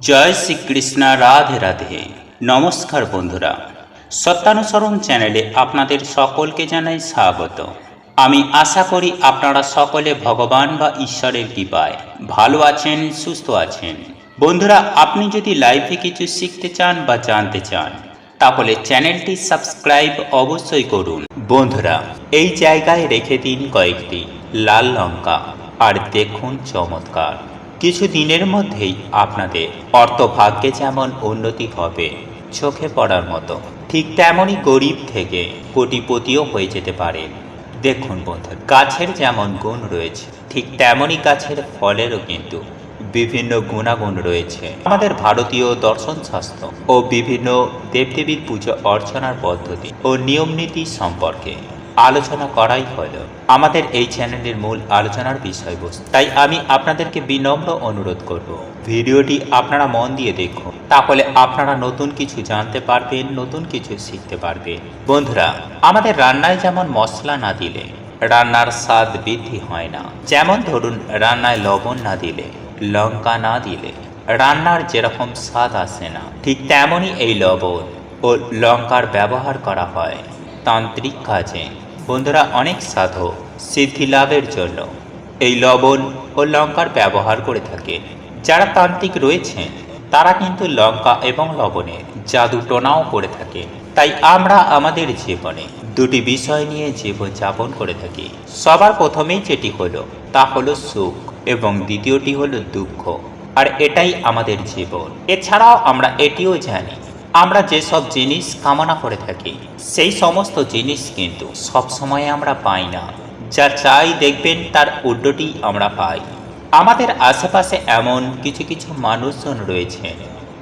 জয় শ্রীকৃষ্ণ, রাধে রাধে। নমস্কার বন্ধুরা। সত্যানুসরণ চ্যানেলে আপনাদের সকলকে জানাই স্বাগত। আমি আশা করি আপনারা সকলে ভগবান বা ঈশ্বরের কৃপায় ভালো আছেন, সুস্থ আছেন। বন্ধুরা, আপনি যদি লাইফে কিছু শিখতে চান বা জানতে চান, তাহলে চ্যানেলটি সাবস্ক্রাইব অবশ্যই করুন। বন্ধুরা, এই জায়গায় রেখে দিন কয়েকটি লাল লঙ্কা, আর দেখুন চমৎকার। কিছু দিনের মধ্যেই আপনাদের অর্থভাগ্যে যেমন উন্নতি হবে, চোখে পড়ার মতো। ঠিক তেমনই গরিব থেকে কোটিপতিও হয়ে যেতে পারেন দেখুন বন্ধু, গাছের যেমন গুণ রয়েছে, ঠিক তেমনই গাছের ফলেরও কিন্তু বিভিন্ন গুণাগুণ রয়েছে। আমাদের ভারতীয় দর্শন শাস্ত্র ও বিভিন্ন দেবদেবীর পুজো অর্চনার পদ্ধতি ও নিয়ম নীতি সম্পর্কে আলোচনা করাই হলো। আমাদের এই চ্যানেলের মূল আলোচনার বিষয়বস্তু। তাই আমি আপনাদেরকে বিনম্র অনুরোধ করব। ভিডিওটি আপনারা মন দিয়ে দেখুন। তাহলে আপনারা নতুন কিছু জানতে পারবেন, নতুন কিছু শিখতে পারবেন। বন্ধুরা, আমাদের রান্নায় যেমন মশলা না দিলে রান্নার স্বাদ বৃদ্ধি হয় না। যেমন ধরুন, রান্নায় লবণ না দিলে, লঙ্কা না দিলে রান্নার যেরকম স্বাদ আসে না, ঠিক তেমনই এই লবণ ও লঙ্কার ব্যবহার করা হয় তান্ত্রিক কাজে। বন্ধুরা অনেক সাধক সিদ্ধি লাভের জন্য এই লবণ ও লঙ্কার ব্যবহার করে থাকে। যারা তান্ত্রিক রয়েছেন, তারা কিন্তু লঙ্কা এবং লবণের জাদু টোনাও করে থাকে। তাই আমরা আমাদের জীবনে দুটি বিষয় নিয়ে জীবনযাপন করে থাকি। সবার প্রথমেই যেটি হলো, তা হলো সুখ এবং দ্বিতীয়টি হলো দুঃখ। আর এটাই আমাদের জীবন। এছাড়াও আমরা এটিও জানি আমরা যেসব জিনিস কামনা করে থাকি, সেই সমস্ত জিনিস কিন্তু সব সময় আমরা পাই না। যা চাই দেখবেন, তার উল্টোটি আমরা পাই। আমাদের আশেপাশে এমন কিছু কিছু মানুষজন রয়েছে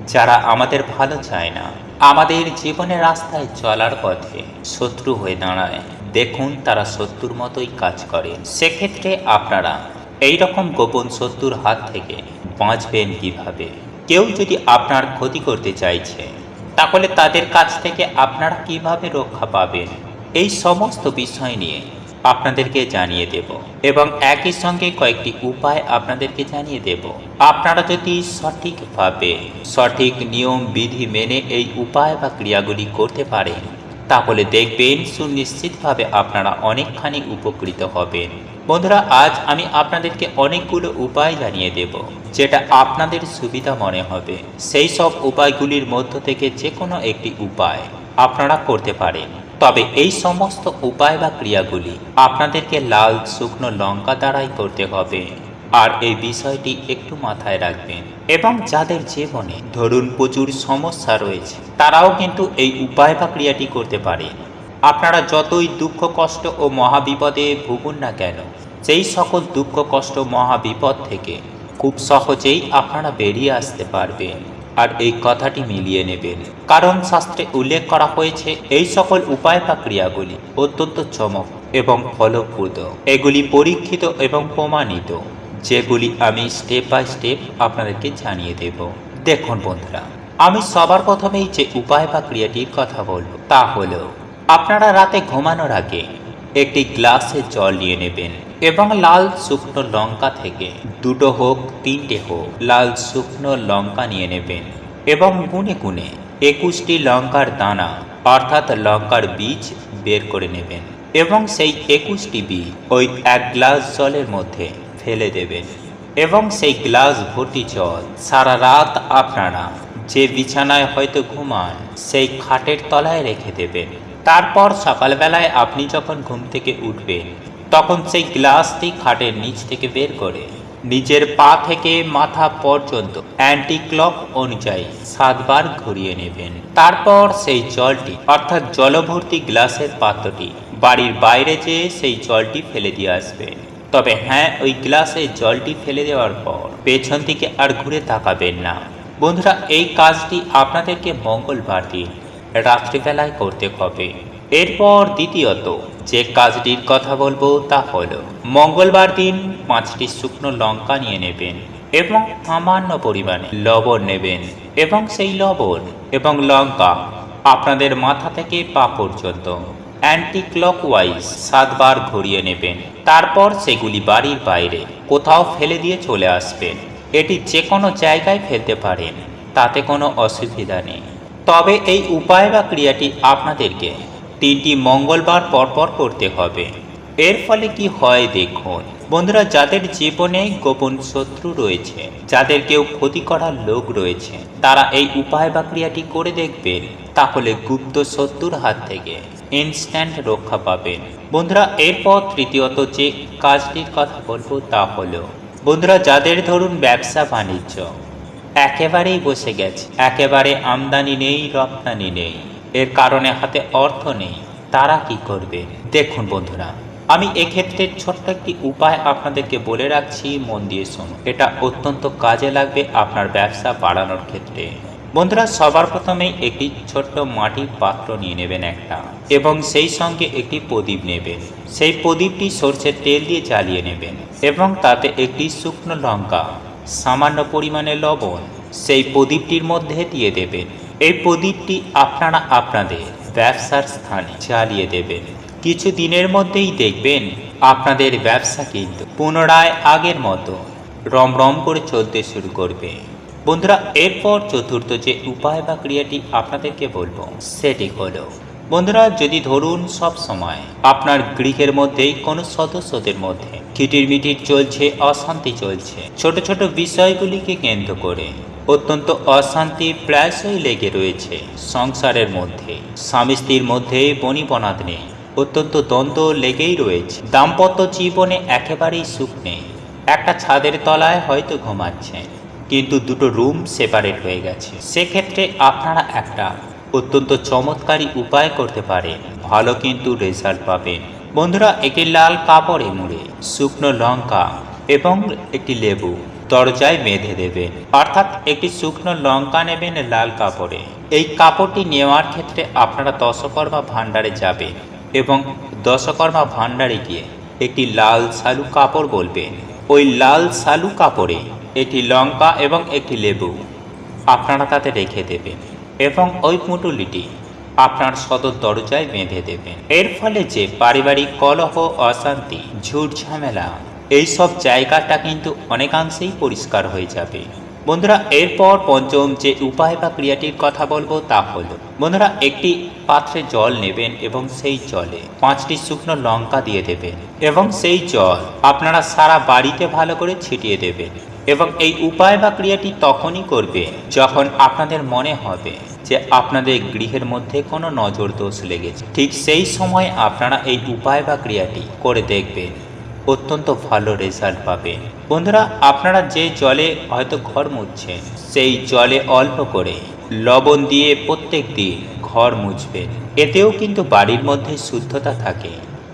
যারা আমাদের ভালো চায় না। আমাদের জীবনের রাস্তায় চলার পথে শত্রু হয়ে দাঁড়ায়। দেখুন, তারা শত্রুর মতোই কাজ করে। সেক্ষেত্রে আপনারা এই রকম গোপন শত্রুর হাত থেকে বাঁচবেন কীভাবে? কেউ যদি আপনার ক্ষতি করতে চাইছে তাহলে তাদের কাছ থেকে আপনারা কীভাবে রক্ষা পাবেন? এই সমস্ত বিষয় নিয়ে আপনাদেরকে জানিয়ে দেব। এবং একই সঙ্গে কয়েকটি উপায় আপনাদেরকে জানিয়ে দেব। আপনারা যদি সঠিকভাবে সঠিক নিয়ম, বিধি মেনে এই উপায় বা ক্রিয়াগুলি করতে পারেন, তাহলে দেখবেন সুনিশ্চিতভাবে আপনারা অনেকখানি উপকৃত হবেন। বন্ধুরা, আজ আমি আপনাদেরকে অনেকগুলো উপায় জানিয়ে দেব, যেটা আপনাদের সুবিধা মনে হবে। সেই সব উপায়গুলির মধ্য থেকে যে কোনো একটি উপায় আপনারা করতে পারেন। তবে এই সমস্ত উপায় বা ক্রিয়াগুলি আপনাদেরকে লাল, শুকনো লঙ্কা দ্বারাই করতে হবে। আর এই বিষয়টি একটু মাথায় রাখবেন। এবং যাদের জীবনে ধরুন প্রচুর সমস্যা রয়েছে, তারাও কিন্তু এই উপায় বা ক্রিয়াটি করতে পারেন। আপনারা যতই দুঃখ, কষ্ট ও মহাবিপদে ভুগুন না কেন সেই সকল দুঃখ, কষ্ট, মহাবিপদ থেকে খুব সহজেই আপনারা বেরিয়ে আসতে পারবেন আর এই কথাটি মিলিয়ে নেবেন। কারণ শাস্ত্রে উল্লেখ করা হয়েছে, এই সকল উপায় বা ক্রিয়াগুলি অত্যন্ত চমক এবং ফলপ্রদ। এগুলি পরীক্ষিত এবং প্রমাণিত, যেগুলি আমি স্টেপ বাই স্টেপ আপনাদেরকে জানিয়ে দেব। দেখুন বন্ধুরা, আমি সবার প্রথমেই যে উপায় বা ক্রিয়াটির কথা বলব তা হলো আপনারা রাতে ঘুমানোর আগে একটি গ্লাসে জল নিয়ে নেবেন এবং লাল শুকনো লঙ্কা থেকে দুটো হোক, তিনটে হোক, লাল শুকনো লঙ্কা নিয়ে নেবেন এবং গুনে গুনে একুশটি লঙ্কার দানা, অর্থাৎ লঙ্কার বীজ, বের করে নেবেন এবং সেই একুশটি বীজ ওই এক গ্লাস জলের মধ্যে ফেলে দেবেন এবং সেই গ্লাস ভর্তি জল সারা রাত আপনারা যে বিছানায় হয়তো ঘুমান, সেই খাটের তলায় রেখে দেবেন। তারপর সকালবেলায় আপনি যখন ঘুম থেকে উঠবেন, তখন সেই গ্লাসটি খাটের নিচ থেকে বের করে নিজের পা থেকে মাথা পর্যন্ত অ্যান্টি ক্লক অনুযায়ী সাতবার ঘুরিয়ে নেবেন। তারপর সেই জলটি, অর্থাৎ জলভর্তি গ্লাসের পাত্রটি, বাড়ির বাইরে যেয়ে সেই জলটি ফেলে দিয়ে আসবেন। তবে হ্যাঁ ওই গ্লাসে জলটি ফেলে দেওয়ার পর পেছন থেকে আর ঘুরে তাকাবেন না। বন্ধুরা, এই কাজটি আপনাদেরকে মঙ্গলবার দিন রাত্রিবেলায় করতে হবে। এরপর দ্বিতীয়ত, যে কাজটির কথা বলব তা হল, মঙ্গলবার দিন পাঁচটি শুকনো লঙ্কা নিয়ে নেবেন এবং সামান্য পরিমাণে লবণ নেবেন এবং সেই লবণ এবং লঙ্কা আপনাদের মাথা থেকে পা পর্যন্ত অ্যান্টি ক্লক ক্লকওয়াইজ সাতবার ঘুরিয়ে নেবেন। তারপর সেগুলি বাড়ির বাইরে কোথাও ফেলে দিয়ে চলে আসবেন। এটি যে কোনো জায়গায় ফেলতে পারেন, তাতে কোনো অসুবিধা নেই। তবে এই উপায় বা ক্রিয়াটি আপনাদেরকে তিনটি মঙ্গলবার পরপর করতে হবে। এর ফলে কি হয় দেখুন। বন্ধুরা, যাদের জীবনে গোপন শত্রু রয়েছে, যাদের কেউ ক্ষতি করার লোক রয়েছে, তারা এই উপায় বা ক্রিয়াটি করে দেখবেন, তাহলে গুপ্ত শত্রুর হাত থেকে ইনস্ট্যান্ট রক্ষা পাবেন। বন্ধুরা, এরপর তৃতীয়ত যে কাজটির কথা বলব তা হলো, বন্ধুরা, যাদের ধরুন ব্যবসা বাণিজ্য একেবারেই বসে গেছে। একেবারে আমদানি নেই, রপ্তানি নেই। এর কারণে হাতে অর্থ নেই। তারা কি করবে? দেখুন বন্ধুরা, আমি এক্ষেত্রে ছোট্ট একটি উপায় আপনাদেরকে বলে রাখছি, মন দিয়ে শুনুন। এটা অত্যন্ত কাজে লাগবে আপনার ব্যবসা বাড়ানোর ক্ষেত্রে। বন্ধুরা, সবার প্রথমেই একটি ছোট্ট মাটির পাত্র নিয়ে নেবেন একটা, এবং সেই সঙ্গে একটি প্রদীপ নেবেন। সেই প্রদীপটি সর্ষের তেল দিয়ে জ্বালিয়ে নেবেন, এবং তাতে একটি শুকনো লঙ্কা সামান্য পরিমাণে লবণ সেই প্রদীপটির মধ্যে দিয়ে দেবেন এই প্রদীপটি আপনারা আপনাদের ব্যবসার স্থানে জ্বালিয়ে দেবেন। কিছু দিনের মধ্যেই দেখবেন আপনাদের ব্যবসা কিন্তু পুনরায় আগের মতো রমরম করে চলতে শুরু করবে। বন্ধুরা, এরপর চতুর্থ যে উপায় বা ক্রিয়াটি আপনাদেরকে বলব, সেটি হলো বন্ধুরা, যদি ধরুন সব সময় আপনার গৃহের মধ্যেই কোনো সদস্যদের মধ্যে খিটির মিটির চলছে, অশান্তি চলছে, ছোট ছোট বিষয়গুলিকে কেন্দ্র করে অত্যন্ত অশান্তি প্রায়শই লেগে রয়েছে সংসারের মধ্যে, স্বামী স্ত্রীর মধ্যে বনিবনাদ নেই, অত্যন্ত দ্বন্দ্ব লেগেই রয়েছে, দাম্পত্য জীবনে একেবারেই সুখ নেই, একটা ছাদের তলায় হয়তো ঘুমাচ্ছেন, কিন্তু দুটো রুম সেপারেট হয়ে গেছে, সেক্ষেত্রে আপনারা একটা অত্যন্ত চমৎকারী উপায় করতে পারেন ভালো কিন্তু রেজাল্ট পাবেন বন্ধুরা, একটি লাল কাপড়ে মুড়ে, শুকনো লঙ্কা এবং একটি লেবু দরজায় বেঁধে দেবেন অর্থাৎ একটি শুকনো লঙ্কা নেবেন লাল কাপড়ে। এই কাপড়টি নেওয়ার ক্ষেত্রে আপনারা দশকর্মা ভাণ্ডারে যাবেন এবং দশকর্মা ভাণ্ডারে গিয়ে একটি লাল শালু কাপড় বলবেন। ওই লাল শালু কাপড়ে একটি লঙ্কা এবং একটি লেবু আপনারা তাতে রেখে দেবেন। এবং ওই পুটুলিটি আপনার সদর দরজায় বেঁধে দেবেন। এর ফলে যে পারিবারিক কলহ অশান্তি, ঝুট ঝামেলা, এইসব জায়গাটা কিন্তু অনেকাংশেই পরিষ্কার হয়ে যাবে। বন্ধুরা, এরপর পঞ্চম যে উপায় বা ক্রিয়াটির কথা বলব তা হলো, বন্ধুরা, একটি পাত্রে জল নেবেন এবং সেই জলে পাঁচটি শুকনো লঙ্কা দিয়ে দেবেন এবং সেই জল আপনারা সারা বাড়িতে ভালো করে ছিটিয়ে দেবেন এবং এই উপায় বা ক্রিয়াটি তখনই করবে যখন আপনাদের মনে হবে যে আপনাদের গৃহের মধ্যে কোনো নজর দোষ লেগেছে। ঠিক সেই সময় আপনারা এই উপায় বা ক্রিয়াটি করে দেখবেন। অত্যন্ত ভালো রেজাল্ট পাবে। বন্ধুরা, আপনারা যে জলে হয়তো ঘর মুছছেন, সেই জলে অল্প করে লবণ দিয়ে প্রত্যেক দিন ঘর মুছবেন। এতেও কিন্তু বাড়ির মধ্যে শুদ্ধতা থাকে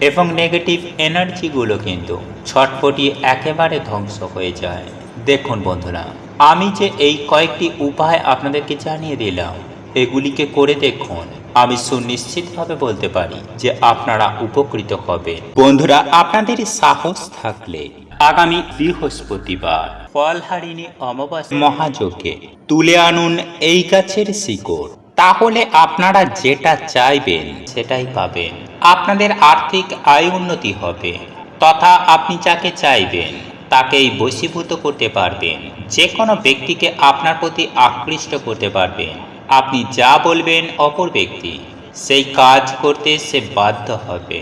এবং নেগেটিভ এনার্জিগুলো কিন্তু ছটপটিয়ে একেবারে ধ্বংস হয়ে যায়। দেখুন বন্ধুরা, আমি যে এই কয়েকটি উপায় আপনাদেরকে জানিয়ে দিলাম, এগুলিকে করে দেখুন। আমি সুনিশ্চিতভাবে বলতে পারি যে আপনারা উপকৃত হবেন। বন্ধুরা, আপনাদের সাহস থাকলে আগামী বৃহস্পতিবার ফলহারিণী অমাবাস্যা মহাযজ্ঞে তুলে আনুন এই গাছের শিকড়। তাহলে আপনারা যেটা চাইবেন সেটাই পাবেন। আপনাদের আর্থিক আয় উন্নতি হবে, তথা আপনি যাকে চাইবেন তাকেই বশীভূত করতে পারবেন। যে কোনো ব্যক্তিকে আপনার প্রতি আকৃষ্ট করতে পারবেন। আপনি যা বলবেন অপর ব্যক্তি, সেই কাজ করতে সে বাধ্য হবে।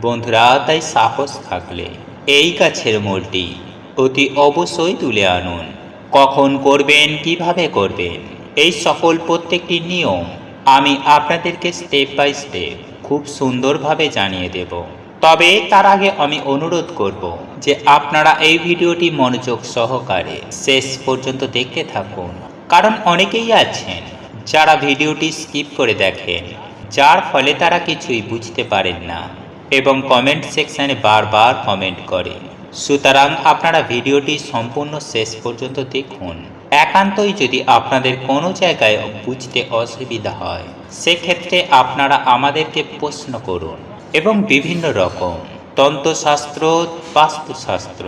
বন্ধুরা, তাই সাহস থাকলে এই গাছের মূলটি অতি অবশ্যই তুলে আনুন। কখন করবেন, কীভাবে করবেন, এই সকল প্রত্যেকটি নিয়ম আমি আপনাদেরকে স্টেপ বাই স্টেপ খুব সুন্দরভাবে জানিয়ে দেব। তবে তার আগে আমি অনুরোধ করব যে আপনারা এই ভিডিওটি মনোযোগ সহকারে শেষ পর্যন্ত দেখতে থাকুন। কারণ অনেকেই আছেন যারা ভিডিওটি স্কিপ করে দেখেন, যার ফলে তারা কিছুই বুঝতে পারেন না এবং কমেন্ট সেকশানে বারবার কমেন্ট করে সুতরাং আপনারা ভিডিওটি সম্পূর্ণ শেষ পর্যন্ত দেখুন। একান্তই যদি আপনাদের কোনো জায়গায় বুঝতে অসুবিধা হয়, সেক্ষেত্রে আপনারা আমাদেরকে প্রশ্ন করুন এবং বিভিন্ন রকম তন্ত্রশাস্ত্র বাস্তুশাস্ত্র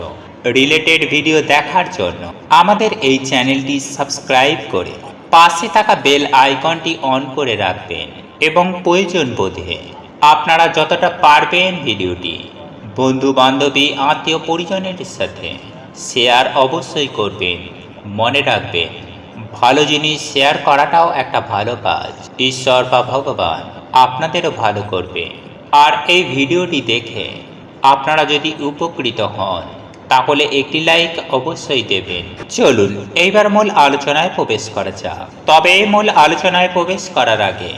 রিলেটেড ভিডিও দেখার জন্য আমাদের এই চ্যানেলটি সাবস্ক্রাইব করে পাশে থাকা বেল আইকনটি অন করে রাখবেন এবং প্রয়োজন বোধে আপনারা যতটা পারবেন ভিডিওটি বন্ধু বান্ধবী আত্মীয় পরিজনের সাথে শেয়ার অবশ্যই করবেন। মনে রাখবেন, ভালো জিনিস শেয়ার করাটাও একটা ভালো কাজ। ঈশ্বর বা ভগবান আপনাদেরও ভালো করবে। আর এই ভিডিওটি দেখে আপনারা যদি উপকৃত হন তাহলে একটি লাইক অবশ্যই দেবেন। চলুন, এইবার মূল আলোচনায় প্রবেশ করা যাক। তবে মূল আলোচনায় প্রবেশ করার আগে,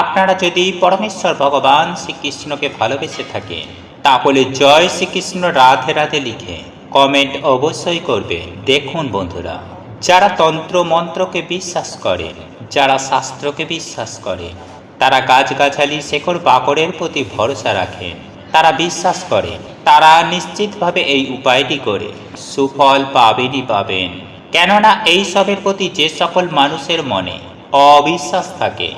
আপনারা যদি পরমেশ্বর ভগবান শ্রীকৃষ্ণকে ভালোবেসে থাকেন, তাহলে জয় শ্রীকৃষ্ণ রাধে রাধে লিখে কমেন্ট অবশ্যই করবেন। দেখুন বন্ধুরা, যারা তন্ত্র মন্ত্রকে বিশ্বাস করেন, যারা শাস্ত্রকে বিশ্বাস করেন, তারা গাছগাছালি, শেকড় বাকড়ের প্রতি ভরসা রাখেন। তারা বিশ্বাস করে, তারা নিশ্চিতভাবে এই উপায়টি করে, সুফল পাবেনই পাবেন। কেননা এই সবের প্রতি যে সকল মানুষের মনে অবিশ্বাস থাকে,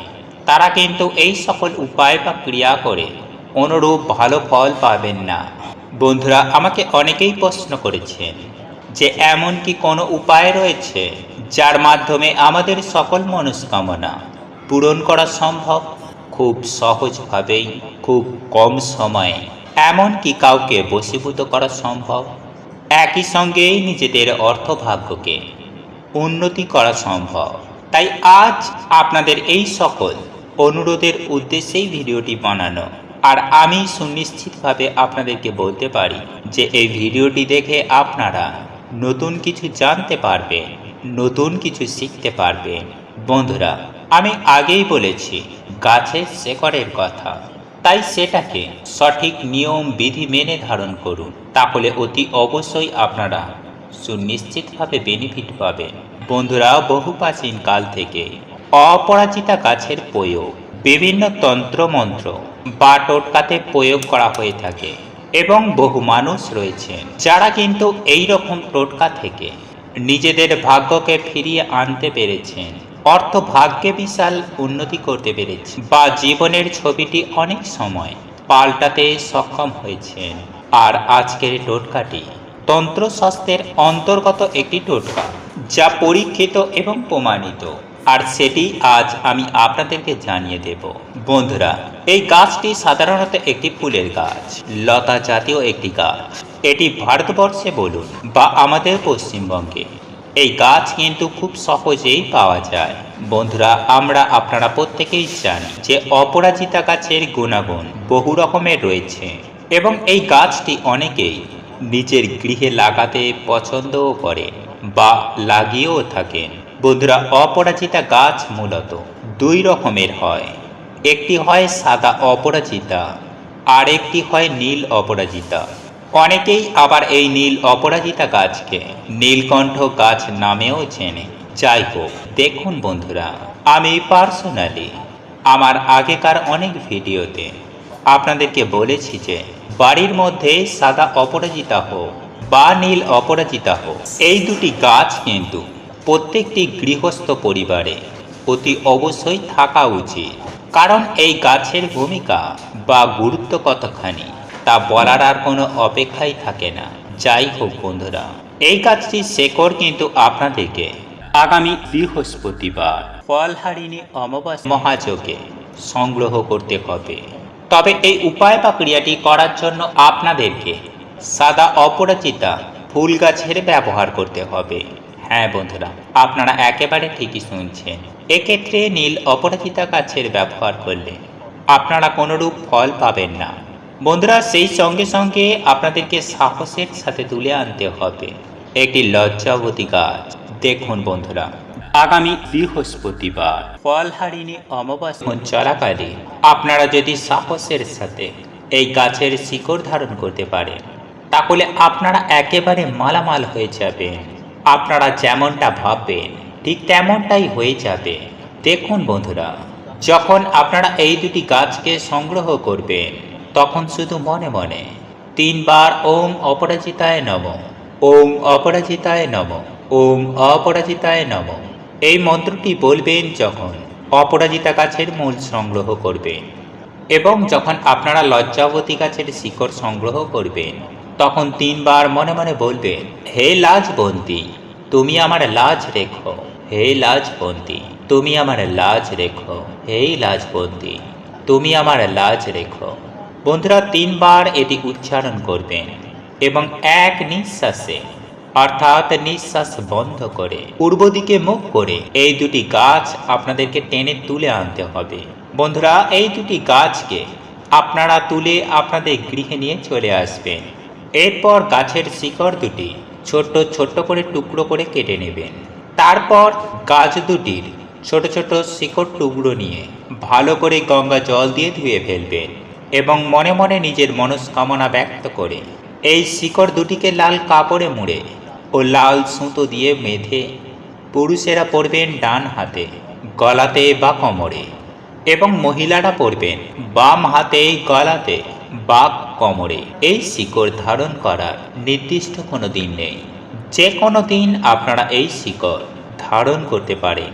তারা কিন্তু এই সকল উপায় বা ক্রিয়া করে অনুরূপ ভালো ফল পাবেন না। বন্ধুরা, আমাকে অনেকেই প্রশ্ন করেছেন যে এমন কি কোনো উপায় রয়েছে যার মাধ্যমে আমাদের সকল মনস্কামনা পূরণ করা সম্ভব? খুব সহজভাবেই, খুব কম সময়ে এমন কি কাউকে বশীভূত করা সম্ভব। একই সঙ্গেই নিজেদের অর্থভাগ্যকে উন্নতি করা সম্ভব। তাই আজ আপনাদের এই সকল অনুরোধের উদ্দেশ্যেই ভিডিওটি বানানো। আর আমি সুনিশ্চিতভাবে আপনাদেরকে বলতে পারি যে এই ভিডিওটি দেখে আপনারা নতুন কিছু জানতে পারবেন, নতুন কিছু শিখতে পারবেন। বন্ধুরা, আমি আগেই বলেছি গাছের শেকড়ের কথা। তাই সেটাকে সঠিক নিয়ম, বিধি মেনে ধারণ করুন। তাহলে অতি অবশ্যই আপনারা সুনিশ্চিতভাবে বেনিফিট পাবেন। বন্ধুরা, বহু প্রাচীন কাল থেকে অপরাজিতা গাছের প্রয়োগ, বিভিন্ন তন্ত্রমন্ত্র বা টোটকাতে প্রয়োগ করা হয়ে থাকে এবং বহু মানুষ রয়েছেন যারা কিন্তু এই রকম টোটকা থেকে নিজেদের ভাগ্যকে ফিরিয়ে আনতে পেরেছেন। অর্থ ভাগ্যে বিশাল উন্নতি করতে পেরেছে। বা জীবনের ছবিটি অনেক সময় পাল্টাতে সক্ষম হয়েছেন। আর আজকের টোটকাটি তন্ত্রশাস্ত্রের অন্তর্গত একটি টোটকা, যা পরীক্ষিত এবং প্রমাণিত। আর সেটি আজ আমি আপনাদেরকে জানিয়ে দেব। বন্ধুরা, এই গাছটি সাধারণত একটি ফুলের গাছ, লতা জাতীয় একটি গাছ। এটি ভারতবর্ষে বলুন বা আমাদের পশ্চিমবঙ্গে। এই গাছ কিন্তু খুব সহজেই পাওয়া যায়। বন্ধুরা, আমরা আপনারা প্রত্যেকেই জানি যে অপরাজিতা গাছের গুণাগুণ বহু রকমের রয়েছে এবং এই গাছটি অনেকেই নিজের গৃহে লাগাতে পছন্দও করে বা লাগিয়েও থাকেন। বন্ধুরা, অপরাজিতা গাছ মূলত দুই রকমের হয়। একটি হয় সাদা অপরাজিতা আর একটি হয় নীল অপরাজিতা। অনেকেই আবার এই নীল অপরাজিতা গাছকে নীলকণ্ঠ গাছ নামেও চেনে। যাই হোক, দেখুন বন্ধুরা, আমি পার্সোনালি আমার আগেকার অনেক ভিডিওতে আপনাদেরকে বলেছি যে বাড়ির মধ্যে সাদা অপরাজিতা হোক বা নীল অপরাজিতা হোক, এই দুটি গাছ কিন্তু প্রত্যেকটি গৃহস্থ পরিবারে অতি অবশ্যই থাকা উচিত। কারণ এই গাছের ভূমিকা বা গুরুত্ব কতখানি তা বলার আর কোনো অপেক্ষাই থাকে না। যাই হোক বন্ধুরা, এই গাছটির শেকড় কিন্তু আপনাদেরকে। আগামী বৃহস্পতিবার ফলহারিণী অমাবাস মহাযোগে সংগ্রহ করতে হবে। তবে এই উপায় বা ক্রিয়াটি করার জন্য আপনাদেরকে সাদা অপরাজিতা ফুল গাছের ব্যবহার করতে হবে। হ্যাঁ বন্ধুরা, আপনারা একেবারে ঠিকই শুনছেন। এক্ষেত্রে নীল অপরাজিতা গাছের ব্যবহার করলে আপনারা কোনোরূপ ফল পাবেন না। বন্ধুরা, সেই সঙ্গে সঙ্গে আপনাদেরকে সাহসের সাথে তুলে আনতে হবে। একটি লজ্জাবতী গাছ দেখুন বন্ধুরা, আগামী বৃহস্পতিবার, ফলহারিণী অমাবাস্য চলাকালে আপনারা যদি সাহসের সাথে এই গাছের শিকড় ধারণ করতে পারেন, তাহলে আপনারা একেবারে মালামাল হয়ে যাবেন। আপনারা যেমনটা ভাববেন, ঠিক তেমনটাই হয়ে যাবে। দেখুন বন্ধুরা, যখন আপনারা এই দুটি গাছকে সংগ্রহ করবেন তখন শুধু মনে মনে তিনবার ওম অপরাজিতায় নম, ওম অপরাজিতায় নম, ওম অপরাজিতায় নম। এই মন্ত্রটি বলবেন যখন অপরাজিতা গাছের মূল সংগ্রহ করবেন এবং যখন আপনারা লজ্জাবতী গাছের শিকড় সংগ্রহ করবেন, তখন তিনবার মনে মনে বলবেন, হে লাজবন্তী, তুমি আমার লাজ রেখো, হে লাজবন্তী, তুমি আমার লাজ রেখো, হে লাজবন্তী, তুমি আমার লাজ রেখো। বন্ধুরা তিনবার এটি উচ্চারণ করবেন এবং এক নিঃশ্বাসে, অর্থাৎ নিঃশ্বাস বন্ধ করে, পূর্ব দিকে মুখ করে এই দুটি গাছ আপনাদেরকে টেনে তুলে আনতে হবে। বন্ধুরা, এই দুটি গাছকে আপনারা তুলে আপনাদের গৃহে নিয়ে চলে আসবেন। এরপর গাছের শিকড় দুটি ছোট্ট ছোট্ট করে টুকরো করে কেটে নেবেন। তারপর গাছ দুটির ছোট ছোট শিকড় টুকরো নিয়ে ভালো করে গঙ্গা জল দিয়ে ধুয়ে ফেলবেন। এবং মনে মনে নিজের মনস্কামনা ব্যক্ত করে এই শিকড় দুটিকে লাল কাপড়ে মুড়ে ও লাল সুতো দিয়ে বেঁধে পুরুষেরা পরবেন ডান হাতে, গলাতে বা কোমরে এবং মহিলারা পরবেন বাম হাতে, গলাতে বা কোমরে। এই শিকড় ধারণ করার নির্দিষ্ট কোনো দিন নেই। যে কোনো দিন আপনারা এই শিকড় ধারণ করতে পারেন।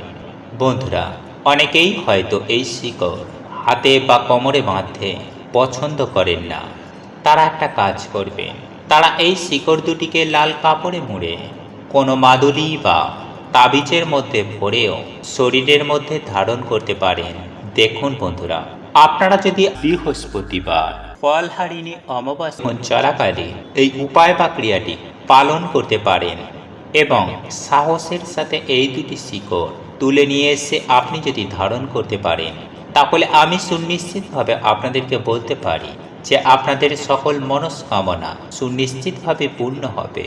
বন্ধুরা, অনেকেই হয়তো এই শিকড় হাতে বা কোমরে বাঁধতে পছন্দ করেন না। তারা একটা কাজ করবেন। তারা এই শিকড় দুটিকে লাল কাপড়ে মুড়ে, কোনো মাদুলি বা তাবিজের মধ্যে ভরেও শরীরের মধ্যে ধারণ করতে পারেন। দেখুন বন্ধুরা, আপনারা যদি বৃহস্পতিবার ফলহারিণী অমাবস্যা চলাকালে এই উপায় বা ক্রিয়াটি পালন করতে পারেন এবং সাহসের সাথে এই দুটি শিকড় তুলে নিয়ে এসে আপনি যদি ধারণ করতে পারেন তাহলে আমি সুনিশ্চিতভাবে আপনাদেরকে বলতে পারি যে আপনাদের সকল মনস্কামনা সুনিশ্চিতভাবে পূর্ণ হবে।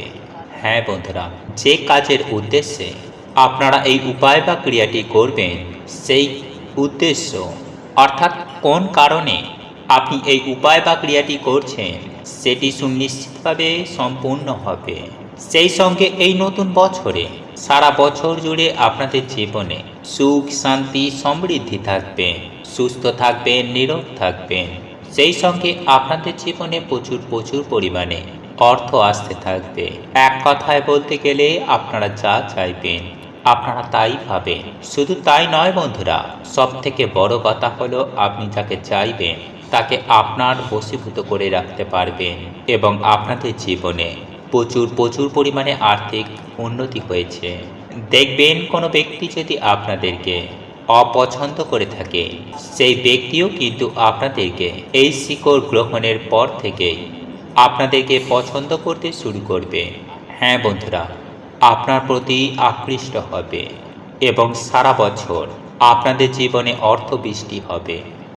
হ্যাঁ বন্ধুরা, যে কাজের উদ্দেশ্যে আপনারা এই উপায় বা ক্রিয়াটি করবেন, সেই উদ্দেশ্য, অর্থাৎ কোন কারণে আপনি এই উপায় বা ক্রিয়াটি করছেন, সেটি সুনিশ্চিতভাবে সম্পূর্ণ হবে। সেই সঙ্গে এই নতুন বছরে সারা বছর জুড়ে আপনাদের জীবনে সুখ, শান্তি, সমৃদ্ধি থাকবে। সুস্থ থাকবেন, নীরব থাকবেন। সেই সঙ্গে আপনাদের জীবনে প্রচুর প্রচুর পরিমাণে অর্থ আসতে থাকবে। এক কথায় বলতে গেলে আপনারা যা চাইবেন, আপনারা তাই পাবেন শুধু তাই নয় বন্ধুরা সব থেকে বড় কথা হলো আপনি যাকে চাইবেন, তাকে আপনার বশীভূত করে রাখতে পারবেন এবং আপনাদের জীবনে প্রচুর প্রচুর পরিমাণে আর্থিক উন্নতি হয়েছে। দেখবেন কোনো ব্যক্তি যদি আপনাদেরকে অপছন্দ করে থাকে। সেই ব্যক্তিও কিন্তু আপনাদেরকে এই শিকড় গ্রহণের পর থেকেই আপনাদেরকে পছন্দ করতে শুরু করবে। হ্যাঁ বন্ধুরা, আপনার প্রতি আকৃষ্ট হবে এবং সারা বছর আপনাদের জীবনে অর্থ বৃষ্টি হবে।